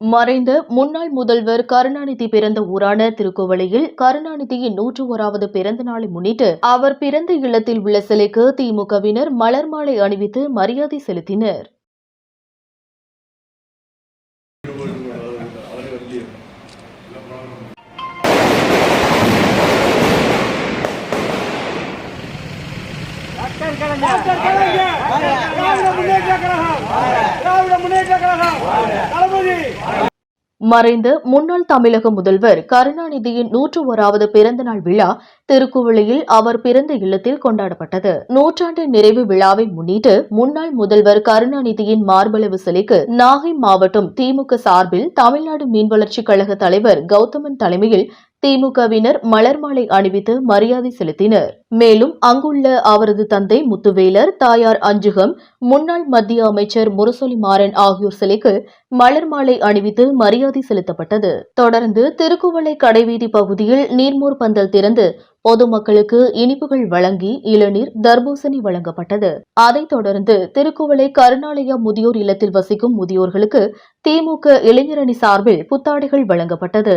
மறைந்த முன்னாள் முதல்வர் கருணாநிதி பிறந்த ஊரான திருக்கோவளையில் கருணாநிதியின் நூற்று ஓராவது பிறந்த நாளை முன்னிட்டு அவர் பிறந்த இல்லத்தில் உள்ள சிலைக்கு திமுகவினர் மலர் மாலை அணிவித்து மரியாதை செலுத்தினர். திராவிட முன்னேற்ற கழகம் திராவிட முன்னேற்ற கழகம் தளபதி மறைந்த முன்னாள் தமிழக முதல்வர் கருணாநிதியின் நூற்று ஓராவது பிறந்த நாள் விழா திருக்குவளையில் அவர் பிறந்த இல்லத்தில் கொண்டாடப்பட்டது. நூற்றாண்டு நிறைவு விழாவை முன்னிட்டு முன்னாள் முதல்வர் கருணாநிதியின் மார்பளவு சிலைக்கு நாகை மாவட்டம் திமுக சார்பில் தமிழ்நாடு மீன்வளர்ச்சிக் கழக தலைவர் கௌதமன் தலைமையில் திமுகவினர் மலர் மாலை அணிவித்து மரியாதை செலுத்தினர். மேலும் அங்குள்ள அவரது தந்தை முத்துவேலர் தாயார் அஞ்சுகம் முன்னாள் மத்திய அமைச்சர் முரசொலி மாறன் ஆகியோர் சிலைக்கு மலர் மாலை அணிவித்து மரியாதை செலுத்தப்பட்டது. தொடர்ந்து திருக்குவளை கடைவீதி பகுதியில் நீர்மோர் பந்தல் திறந்து பொதுமக்களுக்கு இனிப்புகள் வழங்கி இளநீர் தர்பூசணி வழங்கப்பட்டது. அதைத் தொடர்ந்து திருக்குவளை கருணாலயா முதியோர் இல்லத்தில் வசிக்கும் முதியோர்களுக்கு திமுக இளைஞரணி சார்பில் புத்தாடைகள் வழங்கப்பட்டது.